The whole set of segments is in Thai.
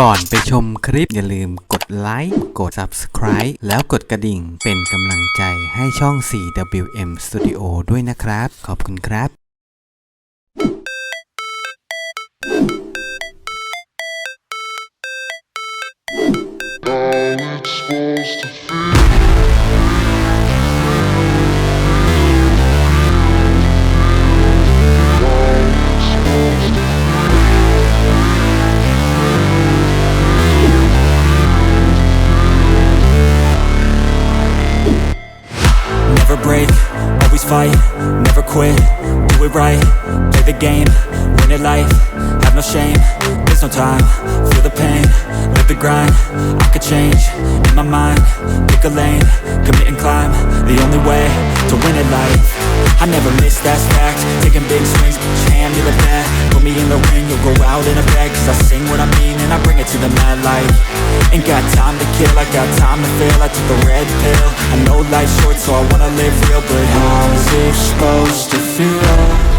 ก่อนไปชมคลิปอย่าลืมกดไลค์กด Subscribe แล้วกดกระดิ่งเป็นกำลังใจให้ช่อง 4WM Studio ด้วยนะครับ ขอบคุณครับ no time, feel the pain, live the grind, I could change, in my mind, pick a lane, commit and climb, the only way to win it life, I never miss that stack, taking big swings, each hand to the bat, put me in the ring, you'll go out in a bag, cause I sing what I mean and I bring it to the mad light, ain't got time to kill, I got time to feel, I took a red pill, I know life's short so I wanna live real, but how's it supposed to feel?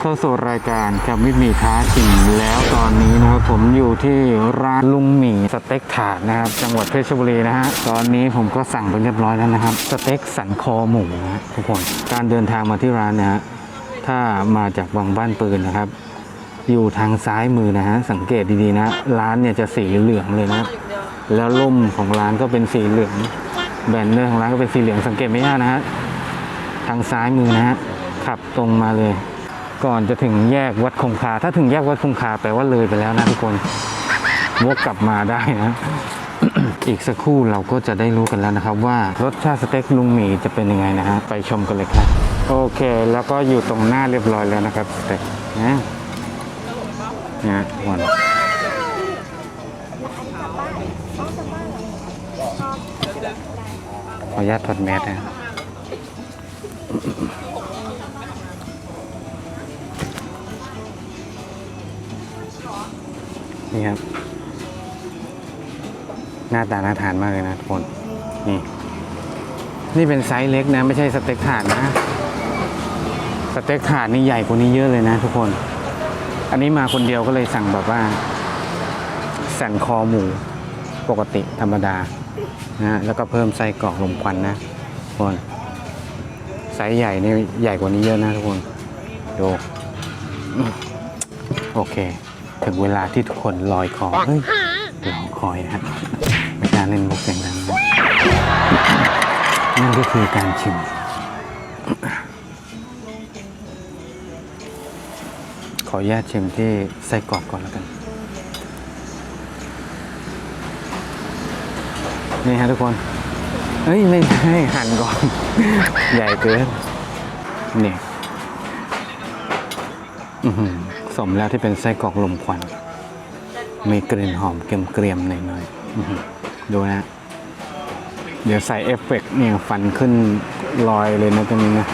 เข้าสู่รายการกับมิมีท้าชิงแล้วตอนนี้นะครับผมอยู่ที่ร้านลุงหมี่สเต็กถาดนะครับ จังหวัดเพชรบุรีนะฮะตอนนี้ผมก็สั่งไปเรียบร้อยแล้วนะครับ สเต็กสันคอหมูนะฮะทุกคนการเดินทางมาที่ร้านนะฮะถ้ามาจากวังบ้านปืนนะครับ อยู่ทางซ้ายมือนะฮะสังเกตดีๆนะร้านเนี่ยจะสีเหลืองเลยนะแล้วล่มของร้านก็เป็นสีเหลืองแบนเนอร์ของร้านก็เป็นสีเหลืองสังเกตไม่ยากนะฮะทางซ้ายมือนะฮะขับตรงมาเลย ก่อนจะถึงแยกวัดคงคา ถ้าถึงแยกวัดคงคาแปลว่าเลยไปแล้วนะทุกคนวกกลับมาได้นะอีกสักครู่เราก็จะได้รู้กันแล้วนะครับ ว่ารสชาติสเต็กลุงหมีจะเป็นยังไงนะฮะไปชมกันเลยครับ โอเค แล้วก็อยู่ตรงหน้าเรียบร้อยแล้วนะครับสเต็กนะนะวันขออนุญาตถอดแมสนะ นี่ครับ หน้าตาน่าทานมากเลยนะทุกคน นี่ นี่เป็นไซส์เล็กนะ ไม่ใช่สเต็กถาดนะ สเต็กถาดนี่ใหญ่กว่านี้เยอะเลยนะทุกคน อันนี้มาคนเดียวก็เลยสั่งแบบว่า สันคอหมูปกติธรรมดานะแล้วก็เพิ่มไส้กรอกลมควันนะทุกคนไซส์ใหญ่นี่ใหญ่กว่านี้เยอะนะทุกคนดูโอเค ถึงเวลาที่ทุกคนลอยคอเฮ้ยลอยคอยนะครับไม่กล้าเล่นมุกเสียงดังนะนั่นก็คือการชิมขออนุญาตชิมที่ไส้กรอกก่อนแล้วกัน นี่ฮะทุกคนเฮ้ย ไม่ให้หั่นก่อน ใหญ่เกิน นี่ อื้อหือ สมแล้วที่เป็นไส้กรอกลมควัน มีกลิ่นหอมเกรียมๆหน่อยๆอื้อหือดูนะ เดี๋ยวใส่เอฟเฟกต์เนี่ยฟันขึ้นลอยเลยนะตรงนี้นะ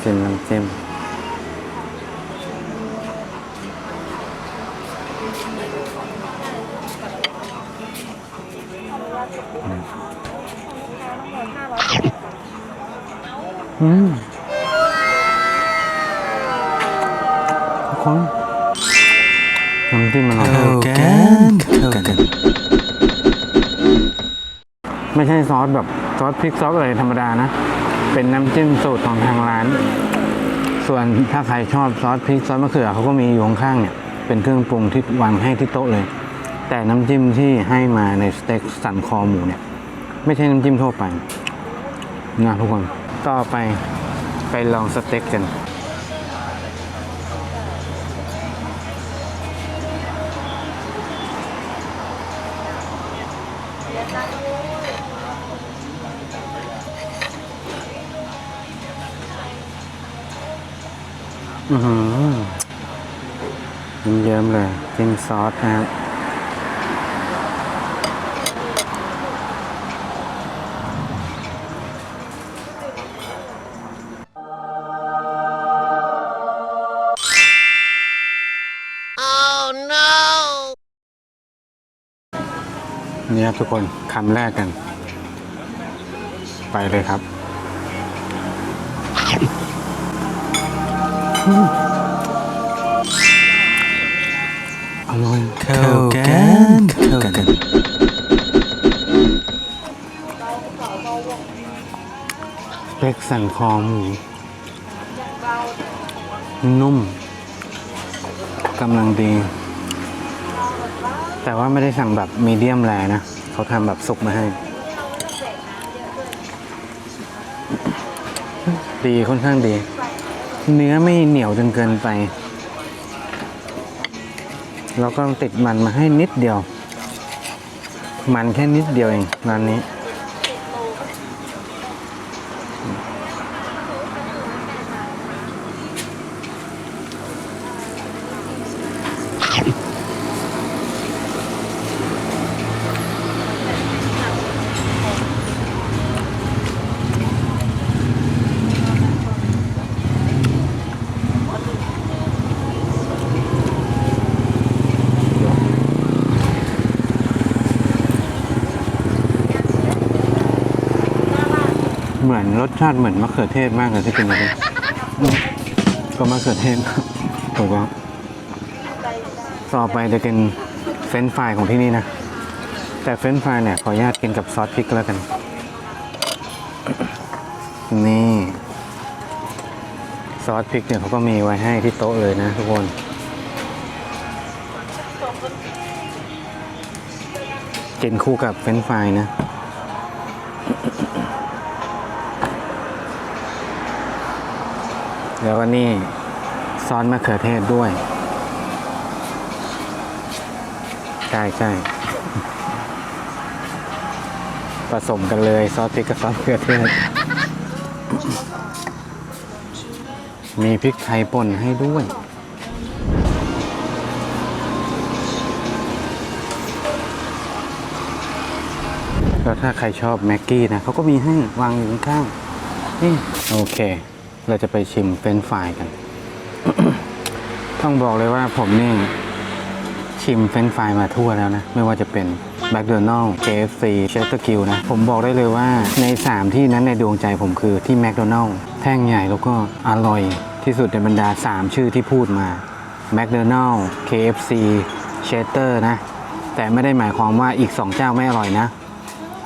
เจิ้มน้ำจิ้ม อืมทุกคนน้ำจิ้มมันอร่อยเข้ากันเข้ากัน ไม่ใช่ซอสแบบซอสพริกซอสอะไรธรรมดานะ เป็นน้ำจิ้มสูตรของทางร้าน ส่วนถ้าใครชอบซอสพริกซอสมะเขือเขาก็มีอยู่ข้างๆเนี่ย เป็นเครื่องปรุงที่วางให้ที่โต๊ะเลย แต่น้ำจิ้มที่ให้มาในสเต็กสันคอหมูเนี่ย ไม่ใช่น้ำจิ้มทั่วไป นะทุกคน ต่อไปไปลองสเต็กกันอือหือเยิ้มๆเลยจิ้มซอสนะครับ นี่ครับทุกคนคำแรกกัน ไปเลยครับอร่อยเข้ากันเข้ากันเล็กสันคอหมูนุ่มกำลังดี แต่ว่าไม่ได้สั่งแบบมีเดียมแรนะ เขาทำแบบสุกมาให้ ดีค่อนข้างดี เนื้อไม่เหนียวจนเกินไป แล้วก็ติดมันมาให้นิดเดียว มันแค่นิดเดียวเองร้านนี้ เหมือนรสชาติเหมือนมะเขือเทศมากเลยที่กินมาดิอืมก็มะเขือเทศถูกต้องต่อไปจะกินเฟรนช์ฟรายของที่นี่นะ แต่เฟรนช์ฟรายเนี่ยขออนุญาตกินกับซอสพริกแล้วกัน นี่ ซอสพริกเนี่ยเขาก็มีไว้ให้ที่โต๊ะเลยนะทุกคนกินคู่กับเฟรนช์ฟรายนะ แล้วก็นี่ซอสมะเขือเทศด้วย ใช่ใช่ผสมกันเลยซอสพริกกับซอสมะเขือเทศ มีพริกไทยป่นให้ด้วยแล้วถ้าใครชอบแม็กกี้นะเขาก็มีให้วางอยู่ข้างๆนี่โอเค เราจะไปชิมเฟรนช์ฟรายกัน ต้องบอกเลยว่าผมนี่ชิมเฟรนช์ฟรายมาทั่วแล้วนะ ไม่ว่าจะเป็น McDonald's KFC c h e s t e r k i l l นะ ผมบอกได้เลยว่าใน 3 ที่นั้นในดวงใจผมคือที่ McDonald's แท่งใหญ่แล้วก็อร่อยที่สุดในบรรดา 3 ชื่อที่พูดมา McDonald's KFC c h e s t e r นะ แต่ไม่ได้หมายความว่าอีก 2 เจ้าไม่อร่อยนะ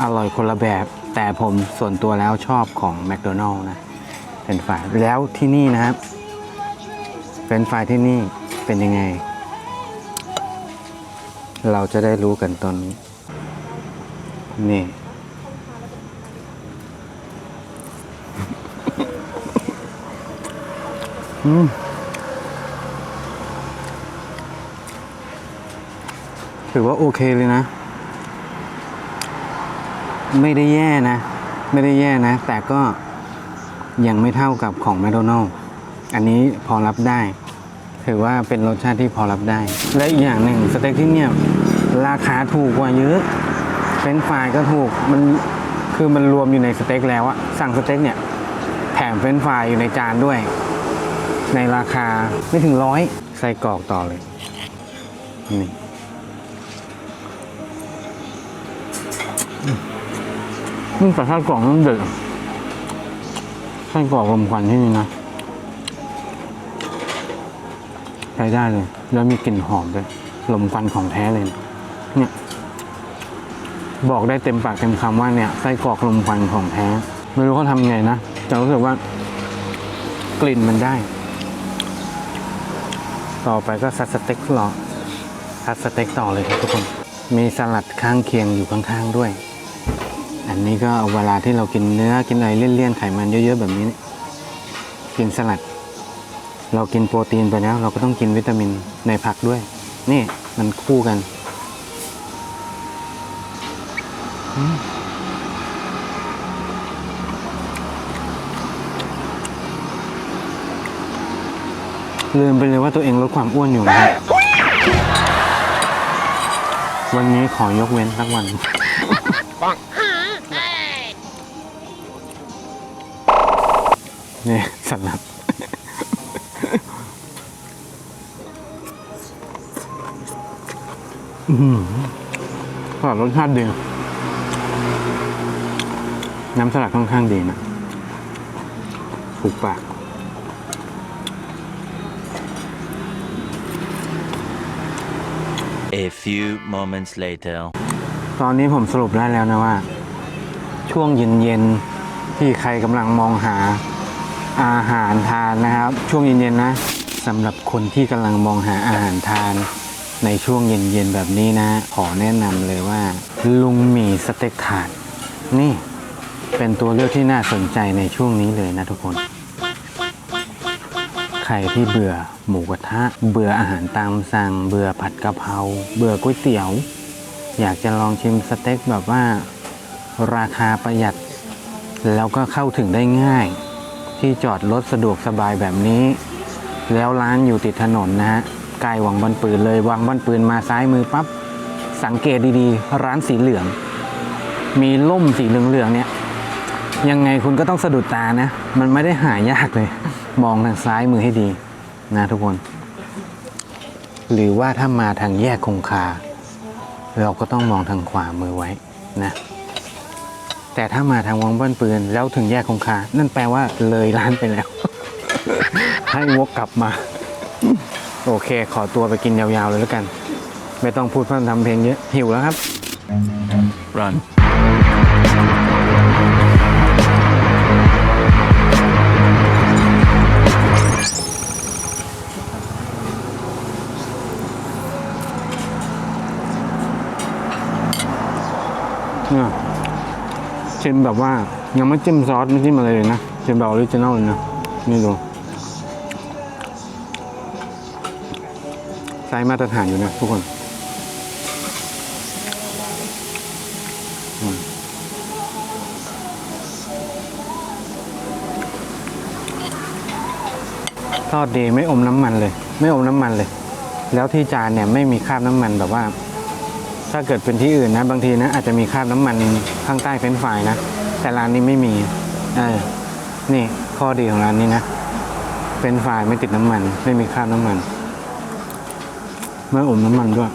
อร่อยคนละแบบ แต่ผมส่วนตัวแล้วชอบของ McDonald's นะ เป็นฝ่ายแล้วที่นี่นะครับ เป็นฝ่ายที่นี่เป็นยังไง เราจะได้รู้กันตอนนี้ นี่ อืมถือว่าโอเคเลยนะ ไม่ได้แย่นะ ไม่ได้แย่นะ แต่ก็ ยังไม่เท่ากับของแมคโดนัลล์อันนี้พอรับได้ ถือว่าเป็นรสชาติที่พอรับได้ และอีกอย่างหนึ่งสเต็กที่เนี่ยราคาถูกกว่าเยอะเฟรนฟรายก็ถูกมันคือมันรวมอยู่ในสเต็กแล้วอะสั่งสเต็กเนี่ยแถมเฟรนฟรายอยู่ในจานด้วย ในราคาไม่ถึงร้อยใส่กรอกต่อเลยนี่อืมแต่ถ้ากล่องมันเด็ด ส้กรอกลมควันที่นี่นะใช้ได้เลย แล้วมีกลิ่นหอมด้วยลมควันของแท้เลย เนี่ย บอกได้เต็มปากเต็มคำว่าเนี่ยไส้กรอกลมควันของแท้ ไม่รู้เขาทำไงนะแต่รู้สึกว่ากลิ่นมันได้ ต่อไปก็ซัดสเต็กหรอซัดสเต็กต่อเลยครับทุกคน มีสลัดข้างเคียงอยู่ข้างๆด้วย อันนี้ก็เอาเวลาที่เรากินเนื้อกินอะไรเลี่ยนๆไขมันเยอะๆแบบนี้ กินสลัด เรากินโปรตีนไปแล้ว เราก็ต้องกินวิตามินในผักด้วย นี่มันคู่กันลืมไปเลยว่าตัวเองลดความอ้วนอยู่นะครับวันนี้ขอยกเว้นสักวัน นี่สลัดอื้อหือก็รสชาติดีน้ำสลัดค่อนข้างดีนะถูกปาก A few moments later. ตอนนี้ผมสรุปได้แล้วนะว่า ช่วงเย็นๆ ที่ใครกำลังมองหา อาหารทานนะครับ ช่วงเย็นๆนะสำหรับคนที่กำลังมองหาอาหารทานในช่วงเย็นๆแบบนี้นะ ขอแนะนำเลยว่า ลุงหมี่สเต็กถาด นี่เป็นตัวเลือกที่น่าสนใจในช่วงนี้เลยนะทุกคน ใครที่เบื่อหมูกระทะ เบื่ออาหารตามสั่ง เบื่อผัดกะเพราเบื่อก๋วยเตี๋ยว อยากจะลองชิมสเต็กแบบว่า ราคาประหยัด แล้วก็เข้าถึงได้ง่าย ที่จอดรถสะดวกสบายแบบนี้ แล้วร้านอยู่ติดถนนนะฮะใกล้วังบ้านปืนเลยวังบ้านปืนมาซ้ายมือปั๊บสังเกตดีๆ ร้านสีเหลือง มีล่มสีเหลืองๆเนี่ยยังไงคุณก็ต้องสะดุดตานะ มันไม่ได้หายากเลย มองทางซ้ายมือให้ดีนะทุกคน หรือว่าถ้ามาทางแยกคงคา เราก็ต้องมองทางขวามือไว้นะ แต่ถ้ามาทางวังบ้านปืน แล้วถึงแยกคงคา นั่นแปลว่าเลยร้านไปแล้ว ให้วกกลับมา โอเค ขอตัวไปกินยาวๆเลยแล้วกัน ไม่ต้องพูดพร่ำทำเพลงเยอะหิวแล้วครับ Run. เนี่ยชิมแบบว่ายังไม่จิ้มซอสไม่จิ้มอะไรเลยนะชิมแบบออริจินอลเลยนะนี่ดูไซส์มาตรฐานอยู่นะทุกคนทอดดีไม่อมน้ำมันเลย ไม่อมน้ำมันเลย แล้วที่จานเนี่ยไม่มีคราบน้ำมันแบบว่า ถ้าเกิดเป็นที่อื่นนะ บางทีนะอาจจะมีคราบน้ำมันข้างใต้เฟรนช์ฟรายนะ แต่ร้านนี้ไม่มีเออนี่ข้อดีของร้านนี้นะเฟรนช์ฟรายไม่ติดน้ำมัน ไม่มีคราบน้ำมันไม่อมน้ำมันด้วย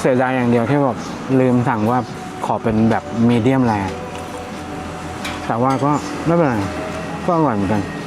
เสียดายอย่างเดียวที่แบบลืมสั่งว่าขอเป็นแบบมีเดียมแรแต่ว่าก็ไม่เป็นไร ก็อร่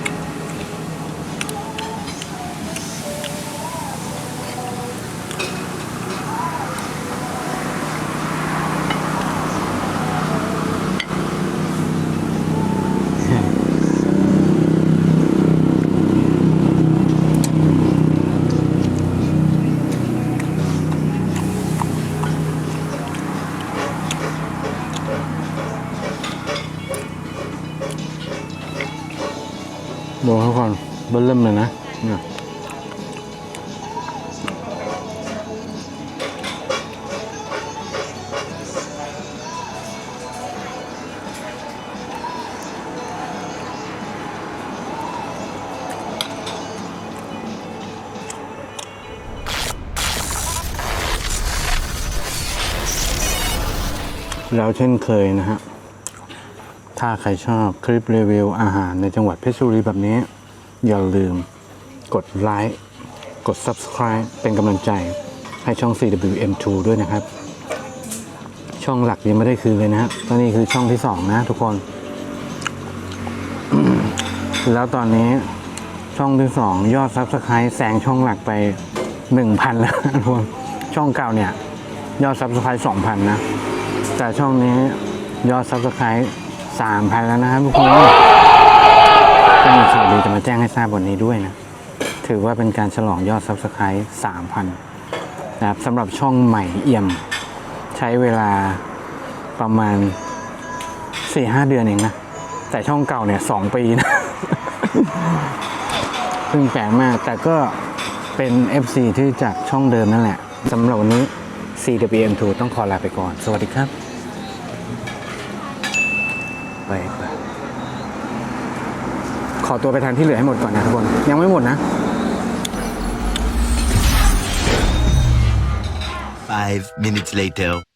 แล้วเช่นเคยนะฮะ ถ้าใครชอบคลิปรีวิวอาหารในจังหวัดเพชรบุรีแบบนี้ อย่าลืมกดไลค์ กด Subscribe เป็นกำลังใจให้ช่อง CWM2 ด้วยนะครับ ช่องหลักยังไม่ได้คืนเลยนะฮะตอนนี้คือช่องที่ 2 นะทุกคน แล้วตอนนี้ช่องที่ 2 ยอด Subscribe แซงช่องหลักไป 1,000 แล้วทุกคนช่องเก่าเนี่ย ยอด Subscribe 2,000 นะ แต่ช่องนี้ยอด Subscribe 3,000แล้วนะครับทุกคนก็มีข่าวดีจะมาแจ้งให้ทราบวันนี้ด้วยนะ ถือว่าเป็นการฉลองยอด Subscribe 3,000นะครับสำหรับช่องใหม่เอี่ยม ใช้เวลาประมาณ4-5เดือนเองนะ แต่ช่องเก่าเนี่ย2ปีนะซึ่งแปลกมาก แต่ก็เป็น FC ที่จากช่องเดิมนั่นแหละสำหรับวันนี้ CWM2 ต้องขอลาไปก่อน สวัสดีครับ ไปขอตัวไปทานที่เหลือให้หมดก่อนนะทุกคน ยังไม่หมดนะ Five minutes later.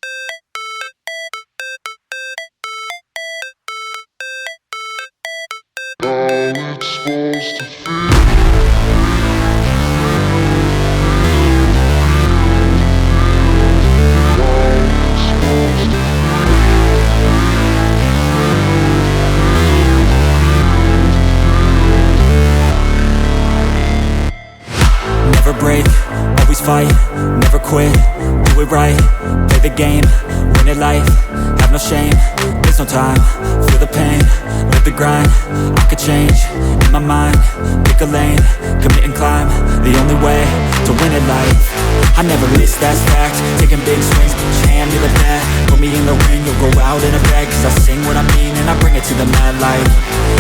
Taking big swings, the put me in the ring, you'll go out in a bag, cause I sing what I mean and I bring it to the mad light,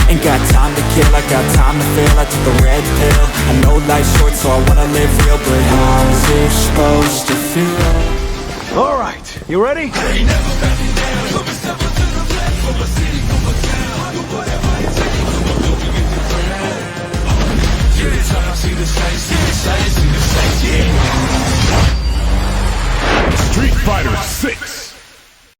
ain't got time to kill, I got time to feel, I took the red pill, I know life's short so I wanna live real, but how's it supposed to feel? All right, you ready? See the sights, see the sights, see the Street Fighter 6.